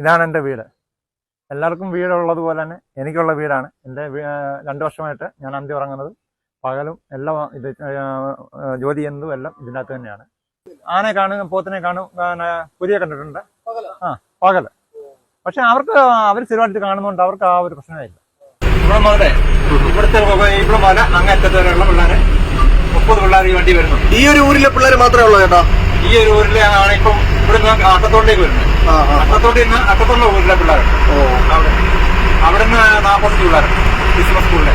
ഇതാണ് എന്റെ വീട്. എല്ലാവർക്കും വീടുള്ളതുപോലെ തന്നെ എനിക്കുള്ള വീടാണ്. എന്റെ രണ്ടു വർഷമായിട്ട് ഞാൻ അന്തി ഉറങ്ങുന്നത്. പകലും എല്ലാം ഇത് ജോലി ചെയ്യുന്നതും എല്ലാം ഇതിനകത്ത് തന്നെയാണ്. ആനെ കാണും പോത്തിനെ കാണും പിന്നെ പുലിയെ കണ്ടിട്ടുണ്ട്. ആ പകൽ. പക്ഷെ അവർക്ക് അവർ സ്ഥിരമായിട്ട് കാണുന്നതുകൊണ്ട് അവർക്ക് ആ ഒരു പ്രശ്നമില്ല. ഇവിടെ മുതലേ ഇവിടുത്തെ ഇവിടെ അങ്ങറ്റത്തെ വരെയുള്ള പിള്ളേരെ മുപ്പത് പിള്ളേർ ഈ വണ്ടി വരുന്നു. ഈ ഒരു ഊരിലെ പിള്ളേർ മാത്രമേ ഉള്ളൂ ചേട്ടാ. ഈ ഒരു ഊരിലാണ് ഇപ്പം ഇവിടുന്ന് ആട്ടത്തോട്ടേക്ക് വരുന്നത്. ആ ആ അട്ടത്തോട്ടിൽ നിന്ന് പിള്ളേർ ഓ. അവിടെ നിന്ന് നാൽപ്പത്തഞ്ച് പിള്ളേർ ക്രിസ്മസ് സ്കൂളിലെ.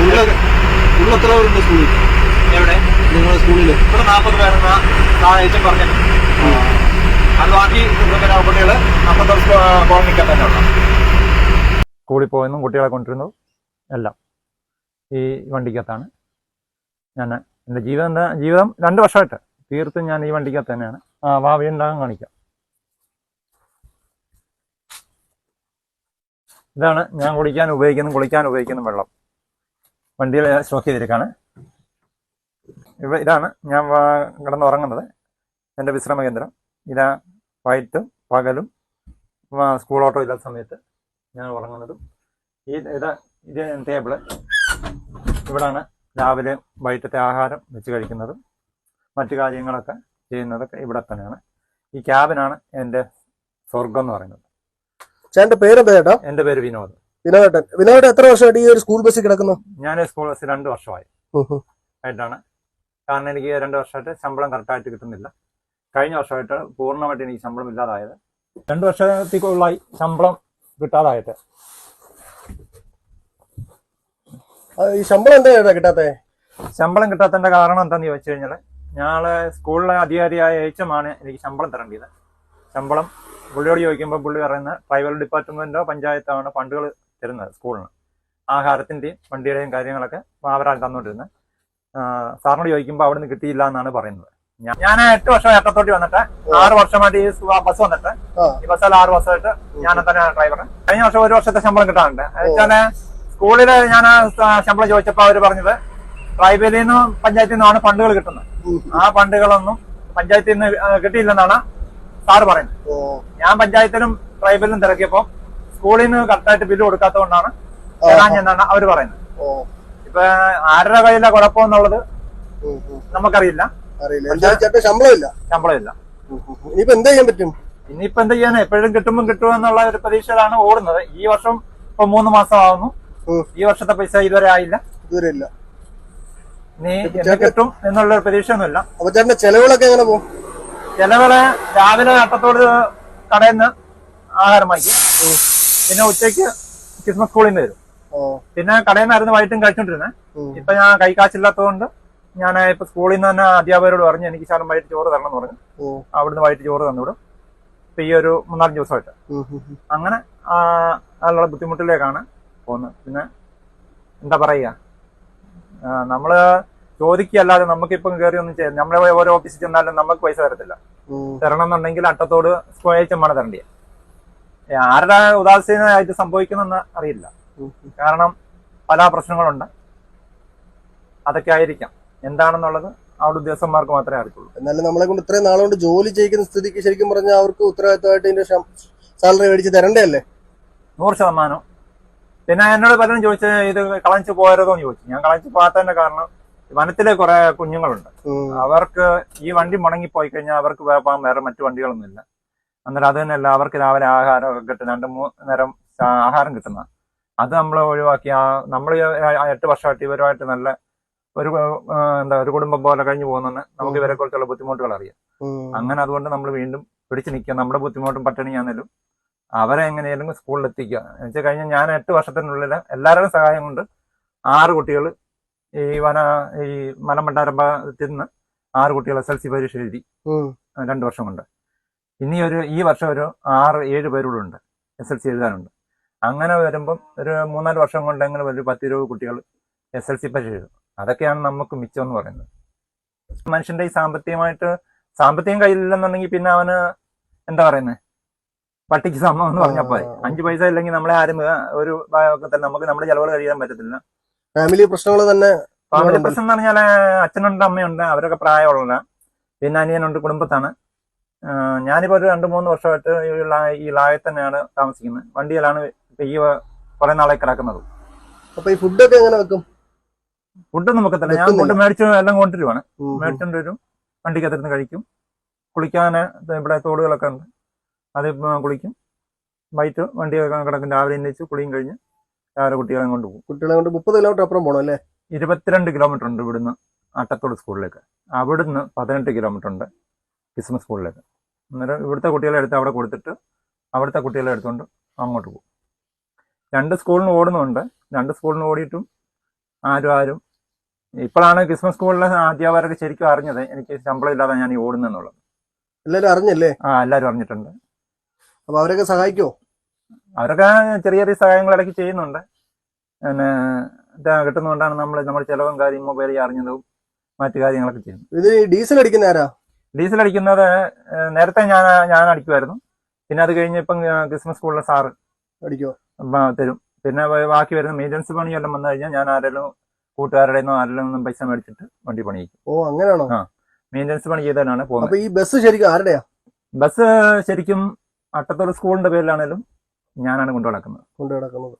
ഉള്ള എത്ര പേരുണ്ട് സ്കൂളിൽ? എവിടെ? നിങ്ങളുടെ സ്കൂളിൽ ഇവിടെ നാൽപ്പത് പേരെന്ന ഏറ്റും പറഞ്ഞു അത് ബാക്കി പിന്നെ കുട്ടികൾ അപ്പുറത്തെ കോളനിക്കാൻ തന്നെ ഉള്ള. സ്കൂളിൽ പോയെന്നും കുട്ടികളെ കൊണ്ടിരുന്നു എല്ലാം ഈ വണ്ടിക്കകത്താണ്. ഞാൻ എന്റെ ജീവിതം ജീവിതം രണ്ട് വർഷമായിട്ട് തീർത്തും ഞാൻ ഈ വണ്ടിക്കകത്ത് തന്നെയാണ്. ആ വാ വീണ്ടാകാൻ കാണിക്കാം. ഇതാണ് ഞാൻ കുളിക്കാൻ ഉപയോഗിക്കുന്ന കുളിക്കാൻ ഉപയോഗിക്കുന്ന വെള്ളം. വണ്ടിയിൽ സ്റ്റോക്ക് ചെയ്തിരിക്കുകയാണ് ഇവ ഇതാണ് ഞാൻ കിടന്നുറങ്ങുന്നത്. എന്റെ വിശ്രമ കേന്ദ്രം. ഇതാ വൈറ്റും പകലും സ്കൂൾ ഓട്ടോ ഇല്ലാത്ത സമയത്ത് ഞാൻ ഉറങ്ങുന്നതും. ഈ ഇതാ ഇത് ടേബിൾ ഇവിടാണ് രാവിലെ വൈകിട്ടത്തെ ആഹാരം വെച്ച് കഴിക്കുന്നതും മറ്റു കാര്യങ്ങളൊക്കെ ചെയ്യുന്നതൊക്കെ ഇവിടെ തന്നെയാണ്. ഈ ക്യാബിനാണ് എന്റെ സ്വർഗം എന്ന് പറയുന്നത്. ചേട്ടന്റെ പേരെന്താ ചേട്ടാ? എന്റെ പേര് വിനോദ്. വിനോദേട്ടൻ. വിനോദേട്ടൻ എത്ര വർഷമായിട്ട് ഈ ഒരു സ്കൂൾ ബസ്സിൽ കിടക്കുന്നു? ഞാൻ സ്കൂൾ ബസ് രണ്ട് വർഷമായി. ആയിട്ടാണ്. കാരണം എനിക്ക് രണ്ട് വർഷമായിട്ട് ശമ്പളം കറക്റ്റായിട്ട് കിട്ടുന്നില്ല. കഴിഞ്ഞ വർഷമായിട്ട് പൂർണമായിട്ട് എനിക്ക് ശമ്പളം ഇല്ലാതായത്. രണ്ട് വർഷത്തേക്കുള്ളായി ശമ്പളം കിട്ടാതായിട്ട് ഈ ശമ്പളം എന്താ ചേട്ടാ കിട്ടാത്തേ? ശമ്പളം കിട്ടാത്തതിന്റെ കാരണം എന്താന്ന് ചോദിച്ചു കഴിഞ്ഞാൽ ഞങ്ങൾ സ്കൂളിലെ അധികാരിയായ എച്ച് ആണ് എനിക്ക് ശമ്പളം തരേണ്ടത് ശമ്പളം പുള്ളിയോട് ചോദിക്കുമ്പോൾ പുള്ളി പറയുന്നത് ട്രൈബൽ ഡിപ്പാർട്ട്മെന്റോ പഞ്ചായത്താണ് ഫണ്ടുകൾ തരുന്നത് സ്കൂളിന്. ആഹാരത്തിന്റെയും വണ്ടിയുടെയും കാര്യങ്ങളൊക്കെ അവരാണ് തന്നുകൊണ്ടിരുന്നത് സാറിനോട് ചോദിക്കുമ്പോൾ അവിടെ നിന്ന് കിട്ടിയില്ല എന്നാണ് പറയുന്നത്. ഞാൻ- എട്ട് വർഷം ഏട്ടത്തോട്ടി വന്നിട്ട് ആറ് വർഷമായിട്ട് ഈ ബസ് വന്നിട്ട് ഈ ബസ്സിൽ ആറ് വർഷമായിട്ട് ഞാൻ തന്നെയാണ് ഡ്രൈവർ കഴിഞ്ഞ വർഷം ഒരു വർഷത്തെ ശമ്പളം കിട്ടാറുണ്ട്. വെച്ചാൽ സ്കൂളിൽ ഞാൻ ശമ്പളം ചോദിച്ചപ്പോൾ അവർ പറഞ്ഞത് ട്രൈബലിൽ നിന്നും പഞ്ചായത്തിൽ നിന്നുമാണ് ഫണ്ടുകൾ കിട്ടുന്നത്. ആ ഫണ്ടുകളൊന്നും പഞ്ചായത്തിൽ നിന്ന് കിട്ടിയില്ലെന്നാണ് സാറ് പറയുന്നത് ഞാൻ പഞ്ചായത്തിലും ട്രൈബലിലും തിരക്കിയപ്പോ സ്കൂളിൽ നിന്ന് കറക്റ്റായിട്ട് ബില്ല് കൊടുക്കാത്തതുകൊണ്ടാണ് എന്നാണ് അവർ പറയുന്നത്. ഓ. ഇപ്പൊ ആരുടെ കയ്യിലെ കുഴപ്പമെന്നുള്ളത് ഉം, ഉം. നമുക്കറിയില്ല. അറിയില്ല. എന്താ ചേട്ടാ ശമ്പളം ഇല്ല. ശമ്പളമില്ല ഇനിയിപ്പോ എന്താ ചെയ്യാൻ പറ്റും? ഇനിയിപ്പോ എന്താ ചെയ്യാൻ എപ്പോഴും കിട്ടുമ്പോൾ കിട്ടുമെന്നുള്ള ഒരു പ്രതീക്ഷയിലാണ് ഓടുന്നത്. ഈ വർഷം ഇപ്പൊ മൂന്ന് മാസം ആവുന്നു ഈ വർഷത്തെ പൈസ ഇതുവരെ ആയില്ല. ഇതുവരെ ഇല്ല. നീ കിട്ടും എന്നുള്ള പ്രതീക്ഷയൊന്നുമില്ല. അപ്പൊ ചേട്ടന്റെ ചെലവുകളൊക്കെ എങ്ങനെ പോകും? ചിലവരെ രാവിലെ അട്ടത്തോട് കടയിൽ നിന്ന് ആഹാരം വാങ്ങിക്കും പിന്നെ ഉച്ചയ്ക്ക് ക്രിസ്മസ് സ്കൂളിൽ നിന്ന് വരും. പിന്നെ കടയിൽ നിന്നായിരുന്നു വൈകിട്ടും കഴിച്ചോണ്ടിരുന്നേ. ഇപ്പൊ ഞാൻ കൈക്കാശില്ലാത്തതുകൊണ്ട് ഞാൻ ഇപ്പൊ സ്കൂളിൽ നിന്ന് തന്നെ അധ്യാപകരോട് പറഞ്ഞു എനിക്ക് ശാലം വൈകിട്ട് ചോറ് തരണം എന്ന് പറഞ്ഞു. അവിടുന്ന് വൈകിട്ട് ചോറ് തന്നുവിടും. ഇപ്പൊ ഈ ഒരു മൂന്നാൽ ദിവസമായിട്ട്. അങ്ങനെ അതിലുള്ള അതിനുള്ള ബുദ്ധിമുട്ടിലേക്കാണ് പോകുന്നത്. പിന്നെ എന്താ പറയുക? നമ്മൾ ചോദിക്കുകയല്ലാതെ നമുക്കിപ്പം കയറി ഒന്നും ചെയ്യാം. നമ്മളെ ഓരോ ഓഫീസിൽ ചെന്നാലും നമുക്ക് പൈസ തരത്തില്ല. തരണം എന്നുണ്ടെങ്കിൽ അട്ടത്തോട് സ്ക്വയച്ചമാണ് തരണ്ടിയ. ആരുടെ ഉദാസീനമായിട്ട് സംഭവിക്കുന്നെന്ന് അറിയില്ല. കാരണം പല പ്രശ്നങ്ങളുണ്ട്. അതൊക്കെ ആയിരിക്കാം. എന്താണെന്നുള്ളത് അവിടെ ഉദ്യോഗസ്ഥന്മാർക്ക് മാത്രമേ അറിയുള്ളൂ എന്നാലും നമ്മളെ കൊണ്ട് ഇത്രയും നാളുകൊണ്ട് ജോലി ചെയ്യിക്കുന്ന സ്ഥിതിക്ക് ശരിക്കും പറഞ്ഞാൽ അവർക്ക് ഉത്തരവാദിത്തമായിട്ട് ഇതിന്റെ സാലറി മേടിച്ച് തരണ്ടേ അല്ലേ? നൂറ് ശതമാനം. പിന്നെ എന്നോട് പലരും ചോദിച്ചത് ഇത് കളഞ്ഞു പോയരുതോ എന്ന് ചോദിച്ചു. ഞാൻ കളഞ്ഞു പോകാത്തതിന്റെ കാരണം വനത്തിലെ കുറെ കുഞ്ഞുങ്ങളുണ്ട്. അവർക്ക് ഈ വണ്ടി മുടങ്ങിപ്പോയി കഴിഞ്ഞാൽ അവർക്ക് വേപ്പാൻ പോകാൻ വേറെ മറ്റു വണ്ടികളൊന്നുമില്ല. അന്നേരം അത് തന്നെയല്ല അവർക്ക് രാവിലെ ആഹാരം ഒക്കെ കിട്ടുന്ന രണ്ട് മൂന്ന് നേരം ആഹാരം കിട്ടുന്ന. അത് നമ്മൾ ഒഴിവാക്കി. ആ നമ്മൾ എട്ട് വർഷമായിട്ട് ഇവരുമായിട്ട് നല്ല ഒരു എന്താ ഒരു കുടുംബം പോലെ കഴിഞ്ഞു പോകുന്ന നമുക്ക് ഇവരെ കുറിച്ചുള്ള ബുദ്ധിമുട്ടുകൾ അറിയാം. അങ്ങനെ അതുകൊണ്ട് നമ്മൾ വീണ്ടും പിടിച്ചു നിൽക്കുക. നമ്മുടെ ബുദ്ധിമുട്ടും പട്ടിണിയാണെങ്കിലും അവരെ എങ്ങനെയാലും സ്കൂളിൽ എത്തിക്കുക എന്ന് വെച്ചാൽ കഴിഞ്ഞാൽ ഞാൻ എട്ട് വർഷത്തിനുള്ളിൽ എല്ലാവരുടെയും സഹായം കൊണ്ട് ആറ് കുട്ടികൾ ഈ വന ഈ മലമണ്ടാരം ഭാഗത്തിൽ നിന്ന് ആറ് കുട്ടികൾ എസ് എൽ സി പരീക്ഷ എഴുതി രണ്ടു വർഷം കൊണ്ട് ഇനി ഒരു ഈ വർഷം ഒരു ആറ് ഏഴ് പേരൂടെ ഉണ്ട്. എസ് എൽ സി എഴുതാനുണ്ട്. അങ്ങനെ വരുമ്പം ഒരു മൂന്നാൽ വർഷം കൊണ്ട് എങ്ങനെ ഒരു പത്തിരുപത് കുട്ടികൾ എസ് എൽ സി പരീക്ഷ എഴുതും. അതൊക്കെയാണ് നമുക്ക് മിച്ചം എന്ന് പറയുന്നത്. മനുഷ്യന്റെ ഈ സാമ്പത്തികമായിട്ട് സാമ്പത്തികം കയ്യിലില്ലെന്നുണ്ടെങ്കിൽ പിന്നെ അവന് എന്താ പറയുന്നത് പട്ടിക്ക് സമം എന്ന് പറഞ്ഞപ്പോൾ അഞ്ച് പൈസ ഇല്ലെങ്കിൽ നമ്മളെ ആരും ഒരു ഭാഗത്തിൽ നമുക്ക് നമ്മുടെ ചെലവുകൾ കഴിയാൻ പറ്റത്തില്ല. ഫാമിലി പ്രശ്നങ്ങൾ തന്നെ ഫാമിലി പ്രശ്നം എന്ന് പറഞ്ഞാൽ അച്ഛനുണ്ട് അമ്മയുണ്ട് അവരൊക്കെ പ്രായമുള്ള പിന്നെ അനിയനുണ്ട് കുടുംബത്താണ്. ഞാനിപ്പോൾ ഒരു രണ്ട് മൂന്ന് വർഷമായിട്ട് ഈ ലായ തന്നെയാണ് താമസിക്കുന്നത്. വണ്ടിയിലാണ് ഈ കുറെ നാളെ കിടക്കുന്നത്. അപ്പൊ ഈ ഫുഡൊക്കെ എങ്ങനെ വെക്കും? ഫുഡ് നമുക്ക് തന്നെ ഞാൻ. ഫുഡ് മേടിച്ച് എല്ലാം കൊണ്ടുവരുവാണ്. മേടിച്ചോണ്ട് വരും. വണ്ടിക്കകത്തിരുന്ന് കഴിക്കും. കുളിക്കാൻ ഇവിടെ തോടുകളൊക്കെ ഉണ്ട്. അത് കുളിക്കും. വൈറ്റ് വണ്ടിയൊക്കെ കിടക്കും. രാവിലെ എണ്ണിച്ച് കുളിയും കഴിഞ്ഞ് രാവിലെ കുട്ടികളെ കൊണ്ട് പോകും. കുട്ടികളെ കൊണ്ട് മുപ്പത് കിലോമീറ്റർ അപ്പുറം പോകണം അല്ലേ? ഇരുപത്തിരണ്ട് കിലോമീറ്റർ ഉണ്ട് ഇവിടുന്ന് അട്ടത്തോട് സ്കൂളിലേക്ക്. അവിടുന്ന് പതിനെട്ട് കിലോമീറ്റർ ഉണ്ട് ക്രിസ്മസ് സ്കൂളിലേക്ക്. അന്നേരം ഇവിടുത്തെ കുട്ടികളെ എടുത്ത് അവിടെ കൊടുത്തിട്ട് അവിടുത്തെ കുട്ടികളെ എടുത്തുകൊണ്ട് അങ്ങോട്ട് പോകും. രണ്ട് സ്കൂളിന് ഓടുന്നുണ്ട്. രണ്ട് സ്കൂളിന് ഓടിയിട്ടും ആരും ആരും ഇപ്പോഴാണ് ക്രിസ്മസ് സ്കൂളിലെ അധ്യാപകരൊക്കെ ശരിക്കും അറിഞ്ഞത്. എനിക്ക് ശമ്പളം ഇല്ലാതെ ഞാൻ ഈ ഓടുന്നെന്നുള്ളത് എല്ലാവരും അറിഞ്ഞല്ലേ? ആ എല്ലാവരും അറിഞ്ഞിട്ടുണ്ട്. അപ്പോൾ അവരൊക്കെ സഹായിക്കോ അവരൊക്കെ ചെറിയ ചെറിയ സഹായങ്ങൾ ഇടയ്ക്ക് ചെയ്യുന്നുണ്ട്. പിന്നെ കിട്ടുന്നതുകൊണ്ടാണ് നമ്മൾ നമ്മുടെ ചിലവും കാര്യം മൊബൈൽ അറിഞ്ഞതും മറ്റു കാര്യങ്ങളൊക്കെ ചെയ്യുന്നത്. ഇത് ഡീസൽ അടിക്കുന്ന ആരാ? ഡീസൽ അടിക്കുന്നത് നേരത്തെ ഞാൻ ഞാൻ അടിക്കുമായിരുന്നു. പിന്നെ അത് കഴിഞ്ഞ് ഇപ്പം ക്രിസ്മസ് സ്കൂളിലെ സാറ് അടിക്കോ തരും. പിന്നെ ബാക്കി വരുന്ന മെയിന്റനൻസ് പണിയെല്ലാം വന്നു കഴിഞ്ഞാൽ ഞാൻ ആരെങ്കിലും കൂട്ടുകാരുടെ നിന്നോ ആരെങ്കിലും നിന്നും പൈസ മേടിച്ചിട്ട് വണ്ടി പണിയിക്കും. ഓ അങ്ങനെയാണോ? ആ. മെയിന്റനൻസ് പണി ചെയ്താലാണ് പോകുന്നത്. ഈ ബസ് ശരിക്കും ആരുടെയാ? ബസ് ശരിക്കും അട്ടത്തോട് സ്കൂളിന്റെ പേരിലാണേലും ഞാനാണ് കൊണ്ടു നടക്കുന്നത് കൊണ്ടു കിടക്കുന്നത്